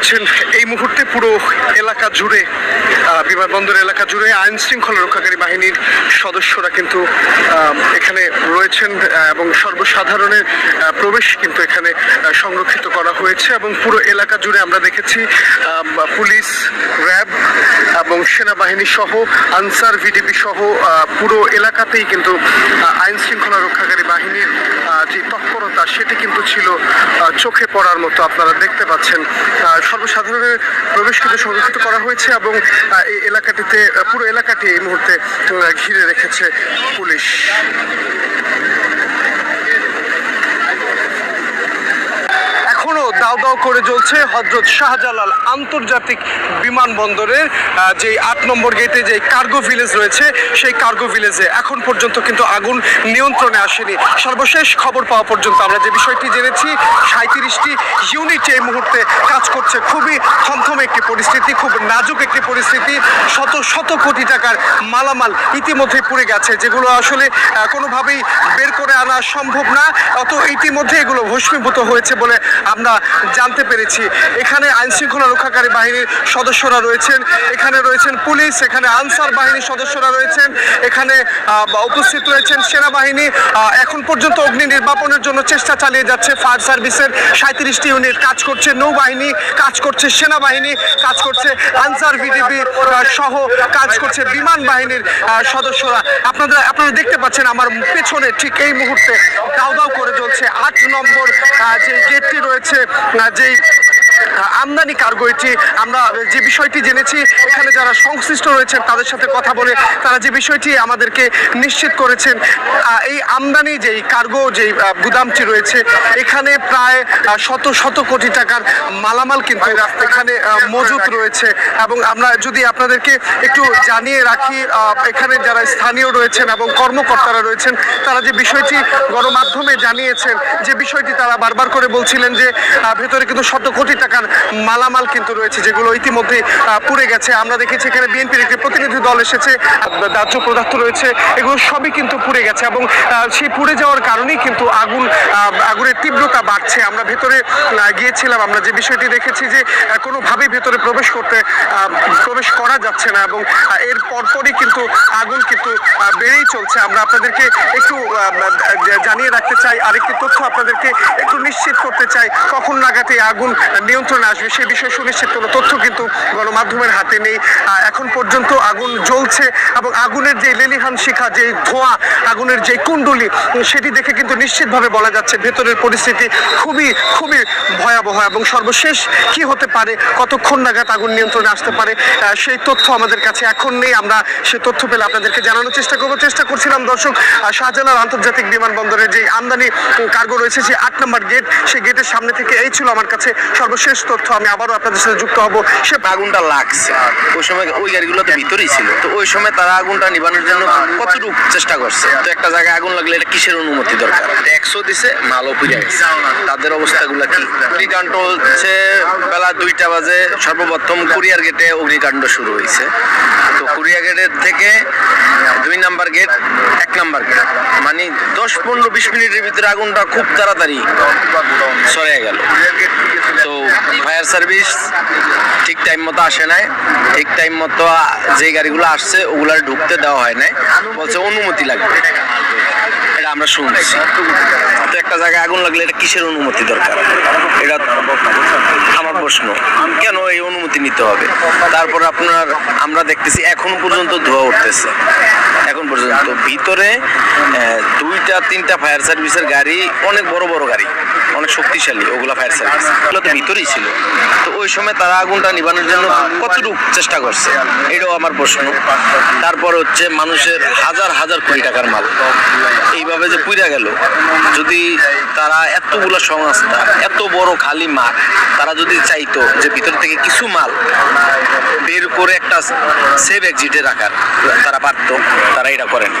পাচ্ছেন এই মুহূর্তে পুরো এলাকা জুড়ে বিমানবন্দর এলাকা জুড়ে আইন শৃঙ্খলা রক্ষাকারী বাহিনীর সদস্যরা কিন্তু এখানে রয়েছেন এবং সর্বসাধারণের প্রবেশ কিন্তু এখানে সংরক্ষিত করা হয়েছে এবং পুরো এলাকা জুড়ে আমরা দেখেছি পুলিশ, র্যাব এবং সেনাবাহিনী সহ, আনসার ভিডিপি সহ পুরো এলাকাতেই কিন্তু আইন শৃঙ্খলা রক্ষাকারী বাহিনীর যে তৎপরতা, সেটি কিন্তু ছিল চোখে পড়ার মতো আপনারা দেখতে পাচ্ছেন। সর্বসাধারণের প্রবেশ কিন্তু সংরক্ষিত করা হয়েছে এবং এই এলাকাটিতে পুরো এলাকাটি এই মুহূর্তে ঘিরে রেখেছে পুলিশ এখনও দাও দাও করে জ্বলছে হজরত শাহজালাল আন্তর্জাতিক বিমানবন্দরের যে আট নম্বর গেটে যে কার্গো ভিলেজ রয়েছে, সেই কার্গো ভিলেজে এখন পর্যন্ত কিন্তু আগুন নিয়ন্ত্রণে আসেনি। সর্বশেষ খবর পাওয়া পর্যন্ত আমরা যে বিষয়টি জেনেছি সাঁত্রিশটি ইউনিট এই মুহূর্তে কাজ করছে। খুবই থমথমে একটি পরিস্থিতি, খুব নাজুক একটি পরিস্থিতি। শত শত কোটি টাকার মালামাল ইতিমধ্যে পুড়ে গেছে, যেগুলো আসলে কোনোভাবেই বের করে আনা সম্ভব না। অত ইতিমধ্যে এগুলো ভস্মীভূত হয়েছে বলে আমরা জানতে পেরেছি। এখানে আইনশৃঙ্খলা রক্ষাকারী বাহিনীর সদস্যরা রয়েছেন, এখানে রয়েছেন পুলিশ, এখানে আনসার বাহিনীর সদস্যরা রয়েছেন, এখানে উপস্থিত রয়েছেন সেনাবাহিনী। এখন পর্যন্ত অগ্নি নির্বাপনের জন্য চেষ্টা চালিয়ে যাচ্ছে ফায়ার সার্ভিসের সাঁত্রিশটি ইউনিট। কাজ করছে নৌবাহিনী, কাজ করছে সেনাবাহিনী, কাজ করছে আনসার ভিডিপি সহ কাজ করছে বিমান বাহিনীর সদস্যরা। আপনারা আপনারা দেখতে পাচ্ছেন আমার পেছনে ঠিক এই মুহূর্তে দাও দাও করে চলছে আট নম্বর যে গেটটি রয়েছে যেই আহ, আমদানি কার্গো এটি আমরা যে বিষয়টি জেনেছি, এখানে যারা সংশ্লিষ্ট রয়েছেন তাদের সাথে কথা বলে তারা যে বিষয়টি আমাদেরকে নিশ্চিত করেছেন এই আমদানি যেই কার্গো যেই গুদামটি রয়েছে, এখানে প্রায় শত শত কোটি টাকার মালামাল কিন্তু এখানে মজুত রয়েছে এবং আমরা যদি আপনাদেরকে একটু জানিয়ে রাখি এখানে যারা স্থানীয় রয়েছেন এবং কর্মকর্তারা রয়েছেন, তারা যে বিষয়টি গণমাধ্যমে জানিয়েছেন, যে বিষয়টি তারা বারবার করে বলছিলেন যে ভেতরে কিন্তু শত কোটি টাকার মালামাল কিন্তু রয়েছে, যেগুলো ইতিমধ্যে পুড়ে গেছে। আমরা দেখেছি এখানে বিএনপির একটি প্রতিনিধি দল এসেছে দাহ্য পদার্থ রয়েছে, এগুলো সবই কিন্তু পুড়ে গেছে এবং সেই পুড়ে যাওয়ার কারণেই কিন্তু আগুন আগুনের বাড়ছে। আমরা ভেতরে গিয়েছিলাম আমরা যে বিষয়টি দেখেছি যে আহ, কোনোভাবেই ভেতরে প্রবেশ করতে প্রবেশ করা যাচ্ছে না এবং এর পরপরই কিন্তু আগুন কিন্তু বেড়েই চলছে। আমরা আপনাদেরকে একটু জানিয়ে রাখতে চাই আরেকটি তথ্য আপনাদেরকে একটু নিশ্চিত করতে চাই কখন এই আগুন নিয়ন্ত্রণে আসবে সে বিষয়ে সুনিশ্চিত কোনো তথ্য কিন্তু গণমাধ্যমের হাতে নেই। এখন পর্যন্ত আগুন জ্বলছে এবং আগুনের যে লেলিহান শিখা যে ধোঁয়া আগুনের যে কুণ্ডলি সেটি দেখে কিন্তু নিশ্চিতভাবে বলা যাচ্ছে ভেতরের পরিস্থিতি খুবই খুবই ভয়াবহ এবং সর্বশেষ কি হতে পারে, কতক্ষণ নাগাদ আগুন নিয়ন্ত্রণে আসতে পারে সেই তথ্য আমাদের কাছে এখন নেই। আমরা সেই তথ্য পেলে আপনাদেরকে জানানোর চেষ্টা করব। চেষ্টা করছিলাম দর্শক শাহজালাল আন্তর্জাতিক বিমানবন্দরের যে আমদানি কার্গো রয়েছে, সেই আট নম্বর গেট, সেই গেটের সামনে থেকে এই ছিল আমার কাছে সর্বশেষ তথ্য। আমি আবারও আপনাদের সাথে যুক্ত হব। সে আগুনটা লাগছে। ওই সময় ওই গাড়িগুলো তো ভিতরেই ছিল। তো ওই সময় তারা আগুনটা নিবানোর জন্য কতটুকু চেষ্টা করছে? তো একটা জায়গায় আগুন লাগলে এটা কিসের অনুমতি দরকার? ট্যাক্সও দিছে, মালও পুড়ে গেছে। তাদের অবস্থাগুলো কি? অগ্নিকাণ্ড হচ্ছে বেলা দুইটা বাজে। সর্বপ্রথম কুরিয়ার গেটে অগ্নিকাণ্ড শুরু হয়েছে। তো কুরিয়ার গেটের থেকে দুই নাম্বার গেট, এক নাম্বার গেট। মানে দশ, পনেরো, বিশ মিনিটের ভিতরে আগুনটা খুব তাড়াতাড়ি সরে গেল। তো ফায়ার সার্ভিস ঠিক টাইম মতো আসে নাই। ঠিক টাইম মতো যে গাড়িগুলো আসছে, ওগুলার ঢুকতে দেওয়া হয় নাই। বলছে অনুমতি লাগবে। এটা আমরা শুনছি তো একটা জায়গায় আগুন লাগলে এটা কিসের অনুমতি দরকার? এটা আমার প্রশ্ন। কেন এই অনুমতি নিতে হবে? তারপর আপনার, আমরা দেখতেছি এখন পর্যন্ত ধোয়া উঠতেছে। এখন পর্যন্ত। ভিতরে দুইটা, তিনটা ফায়ার সার্ভিসের গাড়ি, অনেক বড় বড় গাড়ি, অনেক শক্তিশালী, ওগুলা ফায়ার সার্ভিস ওগুলো তো ভিতরেই ছিল। তো ওই সময় তারা আগুনটা নিবানোর জন্য কতটুকু চেষ্টা করছে? এটাও আমার প্রশ্ন। তারপর হচ্ছে মানুষের হাজার হাজার কোটি টাকার মাল। এইভাবে যে পুইরা গেল, যদি তারা এতগুলো সংস্থা, এত বড় খালি মাল তারা যদি চাইতো যে ভিতর থেকে কিছু মাল বের করে একটা সেভ এক্সিটে রাখার, তারা পারতো, তারা এটা করেন।